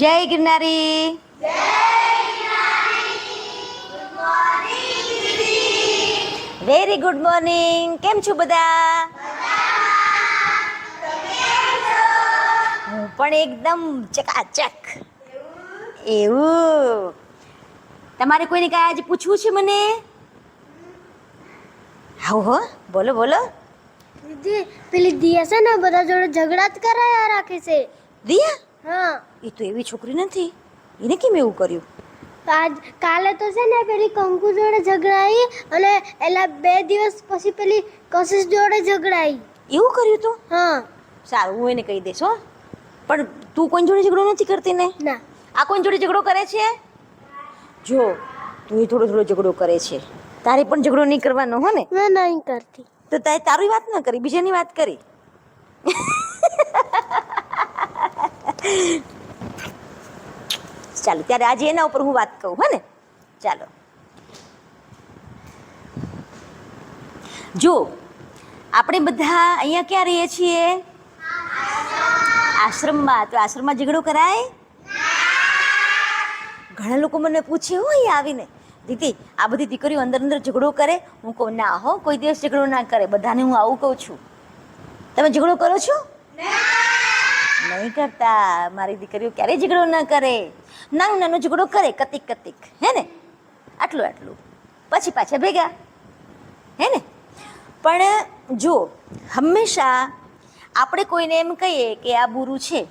જય ગિરનારી. Very good morning કેમ છો બધા? હું પણ એકદમ ચકાચક. એવું. તમારે કોઈને કાંઈ આજે પૂછવું છે મને? હા હો બોલો બોલો. પેલી દિયા છે ને બધા જોડે ઝઘડા જ કરાયા રાખે છે. દિયા? હા. એ તો એવી છોકરી નથી. એને કેમ એવું કર્યું? આજ કાલે તો છે ને પેલી કંકુ જોડે ઝઘડાઈ અને એલા બે દિવસ પછી પેલી કશિશ જોડે ઝઘડાઈ. એવું કર્યું તું? હા. સારું હું એને કહી દઈશ હો. પણ તું કોઈ જોડે ઝઘડો નથી કરતી ને? ના. આ કોઈ જોડે ઝઘડો કરે છે? જો તું એ થોડો થોડો ઝઘડો કરે છે. તારે પણ ઝઘડો નહીં કરવાનો હો ને? ના નહીં કરતી. તો તારે તારી વાત ન કરી બીજાની વાત કરી. ચાલો, ત્યારે આજે એના ઉપર હું વાત કહું હોને ચાલો. જો, આપણે બધા અહીંયા ક્યાં રહીએ છીએ? આશ્રમમાં. તો આશ્રમમાં ઝઘડો કરાય? ઘણા લોકો મને પૂછે, હો, અહીંયા આવીને. દીદી, આ બધી દીકરીઓ અંદર અંદર ઝઘડો કરે. હું કહું, ના, હો, કોઈ દિવસ ઝઘડો ના કરે. બધાને હું આવું કહું છું. તમે ઝઘડો કરો છો? નહીં કરતા મારી દીકરીઓ ક્યારેય ઝઘડો ન કરે. નાનું નાનું ઝઘડો કરે કતિક કતિક. હે ને? આટલું આટલું. પછી પાછા ભેગા. હે ને? પણ જો, હંમેશા આપણે કોઈને એમ કહીએ કે આ બુરું છે.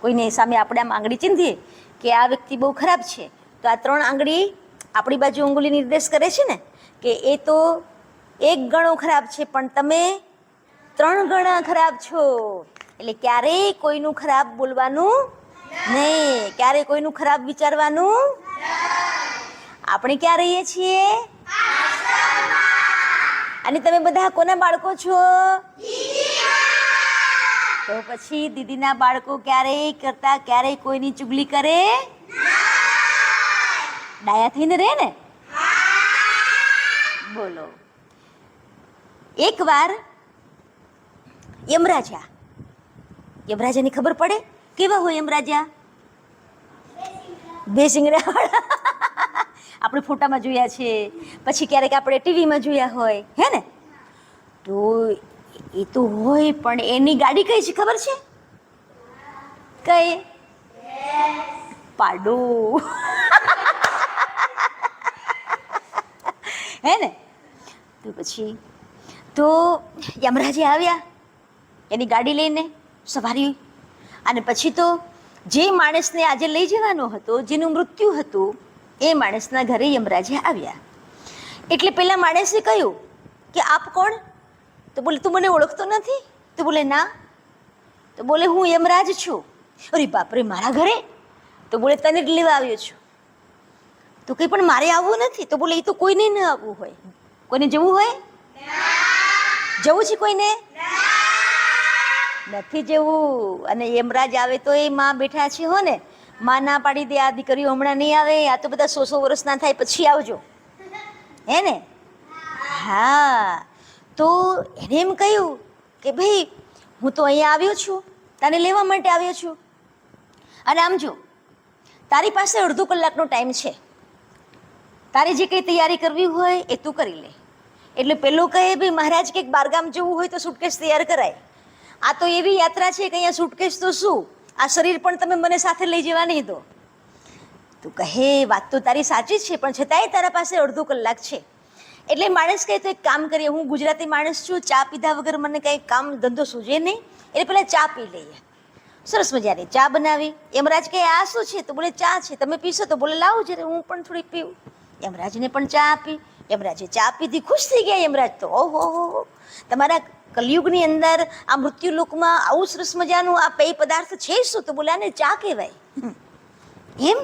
કોઈને સામે આપણે આમ આંગળી ચીંધીએ કે આ વ્યક્તિ બહુ ખરાબ છે. તો આ ત્રણ આંગળી આપણી બાજુ અંગુલી નિર્દેશ કરે છે ને? કે એ તો એક ગણો ખરાબ છે, પણ તમે ત્રણ ગણા ખરાબ છો. એટલે ક્યારેય કોઈનું ખરાબ બોલવાનું નહીં. ક્યારેય કોઈનું ખરાબ વિચારવાનું આપણે ક્યાં રહીએ છીએ? અને તમે બધા કોના બાળકો છો? તો પછી દીદીના બાળકો ક્યારેય કરતા ક્યારેય કોઈની ચુગલી કરે? ડાયા થઈને રહે ને? બોલો. એકવાર યમરાજા યમરાજાની ખબર પડે? કેવા હોય યમરાજા? બે શિંગડા આપણે ફોટામાં જોયા છે. પછી ક્યારેક આપણે ટીવીમાં જોયા હોય. હે ને? તો એ તો હોય, પણ એની ગાડી કઈ છે ખબર છે? કઈ? પાડો હે ને? તો પછી, તો યમરાજે આવ્યા. એની ગાડી લઈને? સવારી. અને પછી તો જે માણસને આજે લઈ જવાનો હતો, જેનું મૃત્યુ હતું, એ માણસના ઘરે યમરાજે આવ્યા. એટલે પહેલાં માણસે કહ્યું કે, આપ કોણ? તો બોલે, તું મને ઓળખતો નથી? તો બોલે, ના. તો બોલે, હું યમરાજ છું. અરે બાપરે મારા ઘરે? તો બોલે, તને જ લેવા આવ્યો છું. તો કંઈ પણ મારે આવવું નથી? તો બોલે, એ તો કોઈને ન આવવું હોય. કોઈને જવું હોય? જવું છે કોઈને? નથી જવું. અને યમરાજ આવે તો એ માં બેઠા છે હો ને. માં ના પાડી દે આ દીકરીઓ હમણાં નહીં આવે. આ તો બધા સો સો વર્ષ ના થાય, પછી આવજો. હે ને? હા. તો એને એમ કહ્યું કે ભાઈ, હું તો અહીંયા આવ્યો છું. તને લેવા માટે આવ્યો છું. અને આમ જો, તારી પાસે અડધો કલાકનો ટાઈમ છે. તારે જે કંઈ તૈયારી કરવી હોય એ તું કરી લે. એટલે પેલો કહે ભાઈ, મહારાજ કંઈક બારગામ જવું હોય તો સુટકેસ તૈયાર કરાય. આ તો એવી યાત્રા છે કે અહીંયા સુટકેશ તો શું? આ શરીર પણ તમે મને સાથે લઈ જવા નહીં દો. તું કહે, વાત તો તારી સાચી છે, પણ છતાંય તારા પાસે અડધો કલાક છે. એટલે માણસ કહે, તો એક કામ કરીએ, હું ગુજરાતી માણસ છું, ચા પીધા વગર મને કંઈ કામ ધંધો સૂજે નહીં. એટલે પહેલાં ચા પી લઈએ. સરસ મજાની ચા બનાવી. યમરાજ કહે, આ શું છે? તો બોલે, ચા છે, તમે પીશો? તો બોલે, લાવો, જ્યારે હું પણ થોડી પીવું. યમરાજને પણ ચા આપી. યમરાજે ચા પીધી, ખુશ થઈ ગયા યમરાજ તો. ઓહો, હો તમારા કલયુગની અંદર આ મૃત્યુ લોકમાં આવું સરસ મજાનું આ પેય પદાર્થ છે શું? તો બોલે આને ચા કહેવાય. એમ?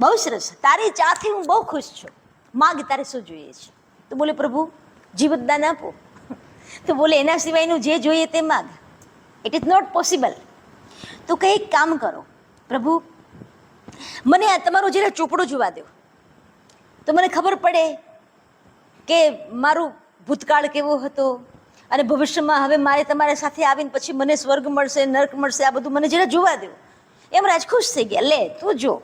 બહુ સરસ. તારી ચાથી હું બહુ ખુશ છું. માગ તારે શું જોઈએ છે? તો બોલે, પ્રભુ, જીવતદાન આપો. તો બોલે, એના સિવાયનું જે જોઈએ તે માગ. ઇટ ઇઝ નોટ પોસિબલ તો કંઈક કામ કરો. પ્રભુ, મને આ તમારો જરા ચોપડો જોવા દો. તો મને ખબર પડે કે મારું ભૂતકાળ કેવો હતો? અને ભવિષ્યમાં હવે મારે તમારા સાથે આવીને પછી મને સ્વર્ગ મળશે, નર્ક મળશે, આ બધું મને જરા જોવા દો. યમરાજ ખુશ થઈ ગયા. લે, તું જો.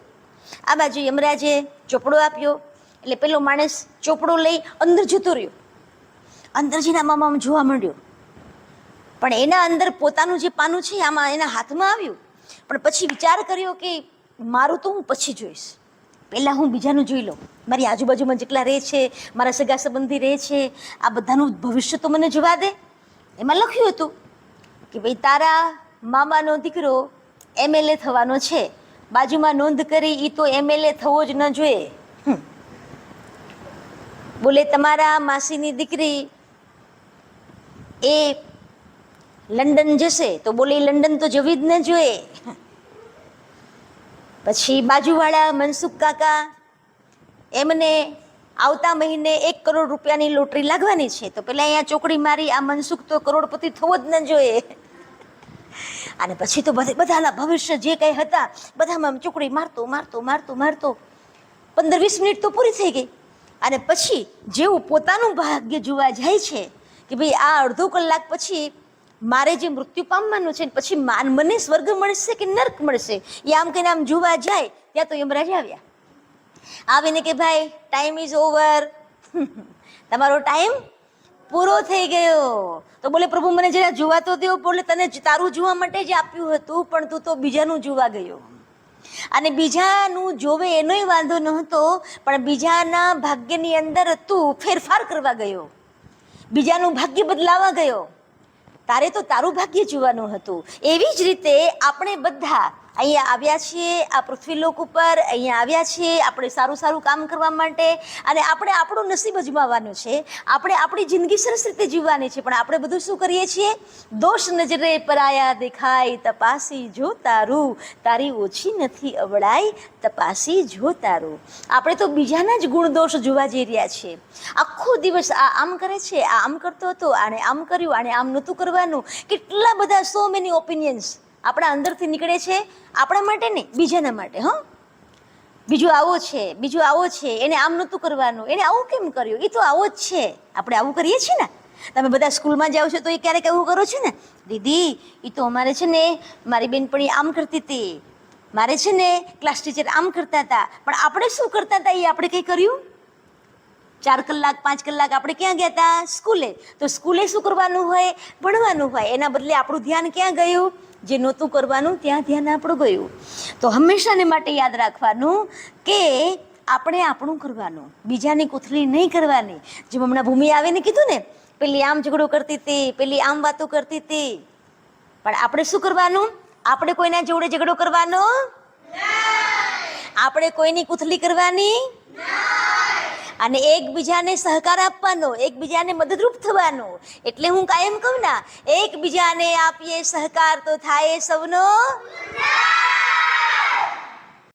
આ બાજુ યમરાજે ચોપડો આપ્યો. એટલે પેલો માણસ ચોપડો લઈ અંદર જતો રહ્યો. અંદર જઈને આમાં આમ જોવા માંડ્યો. પણ એના અંદર પોતાનું જે પાનું છે, આમાં એના હાથમાં આવ્યું. પણ પછી વિચાર કર્યો કે મારું તો હું પછી જોઈશ. પહેલાં હું બીજાનું જોઈ લઉં. મારી આજુબાજુમાં જેટલા રહે છે, મારા સગા સંબંધી રહે છે, આ બધાનું ભવિષ્ય તો મને જોવા દે. એમાં લખ્યું હતું કે ભાઈ, તારા મામાનો દીકરો એમએલએ થવાનો છે. બાજુમાં નોંધ કરી એ તો એમએલએ થવો જ ન જોઈએ. બોલે, તમારા માસીની દીકરી એ લંડન જશે, તો બોલે લંડન તો જવી જ ન જોઈએ. પછી બાજુવાળા મનસુખ કાકા એમને આવતા મહિને એક કરોડ રૂપિયાની લોટરી લાગવાની છે. તો પહેલાં અહીંયા ચોકડી મારી, આ મનસુખ તો કરોડપતિ થવો જ ન જોઈએ. અને પછી તો બધે, બધાના ભવિષ્ય જે કંઈ હતા, બધામાં આમ ચોકડી મારતો મારતો મારતો મારતો. પંદર વીસ મિનિટ તો પૂરી થઈ ગઈ. અને પછી જેવું પોતાનું ભાગ્ય જોવા જાય છે કે ભાઈ આ અડધો કલાક પછી મારે જે મૃત્યુ પામવાનું છે પછી માન મને સ્વર્ગ મળશે કે નર્ક મળશે? એ આમ કહીને આમ જોવા જાય, ત્યાં તો યમરાજ આવ્યા. આવીને કે ભાઈ ટાઈમ ઇઝ ઓવર તમારો ટાઈમ પૂરો થઈ ગયો. તો બોલે, પ્રભુ, મને જરા જોવા તો દો. બોલે, તને તારું જોવા માટે જ આપ્યું હતું, પણ તું તો બીજાનું જોવા ગયો. અને બીજાનું જોવે એનોય વાંધો નહોતો, પણ બીજાના ભાગ્યની અંદર તું ફેરફાર કરવા ગયો. બીજાનું ભાગ્ય બદલાવા ગયો. તારે તો તારું ભાગ્ય જોવાનું હતું. એવી જ રીતે આપણે બધા અહીંયા આવ્યા છીએ, આ પૃથ્વીલોક ઉપર અહીંયા આવ્યા છીએ, આપણે સારું સારું કામ કરવા માટે. અને આપણે આપણું નસીબ અજમાવવાનું છે. આપણે આપણી જિંદગી સરસ રીતે જીવવાની છે, પણ આપણે બધું શું કરીએ છીએ? દોષ નજરે પરાયા દેખાય, તપાસી જો તારું. તારી ઓછી નથી અવળાઈ, તપાસી જો તારું. આપણે તો બીજાના જ ગુણ દોષ જોવા જઈ રહ્યા છીએ. આખો દિવસ આ આમ કરે છે, આ આમ કરતો હતો, આને આમ કર્યું, આને આમ નહોતું કરવાનું. કેટલા બધા સો મેની ઓપિનિયન્સ આપણા અંદરથી નીકળે છે, આપણા માટે નહીં, બીજાના માટે, હં? બીજું આવો છે, બીજું આવો છે, એને આમ નહોતું કરવાનું, એને આવું કેમ કર્યું? એ તો આવો જ છે, આપણે આવું કરીએ છીએ ને? તમે બધા સ્કૂલમાં જાઓ છો તો એ ક્યારેક એવું કરો છો ને? દીદી એ તો અમારે છે ને, મારી બેનપણી આમ કરતી હતી. મારે છે ને, ક્લાસ ટીચર આમ કરતા હતા. પણ આપણે શું કરતા હતા? એ આપણે કંઈ કર્યું? ચાર કલાક, પાંચ કલાક આપણે ક્યાં ગયા હતા? સ્કૂલે. તો સ્કૂલે શું કરવાનું હોય? ભણવાનું હોય. એના બદલે આપણું ધ્યાન ક્યાં ગયું? જે નહોતું કરવાનું ત્યાં ધ્યાન આપણું ગયું. તો હંમેશાને માટે યાદ રાખવાનું કે આપણે આપણું કરવાનું. બીજાની કોથળી નહીં કરવાની. જેમ હમણાં ભૂમિ આવીને કીધું ને પેલી આમ ઝઘડો કરતી હતી પેલી આમ વાતો કરતી હતી પણ આપણે શું કરવાનું? આપણે કોઈના જોડે ઝઘડો કરવાનો? આપણે કોઈની કુથલી કરવાની? અને એકબીજાને સહકાર આપવાનો, એકબીજાને મદદરૂપ થવાનો. એટલે હું કાયમ કહું ના, એકબીજાને આપીએ સહકાર તો થાય સૌનો.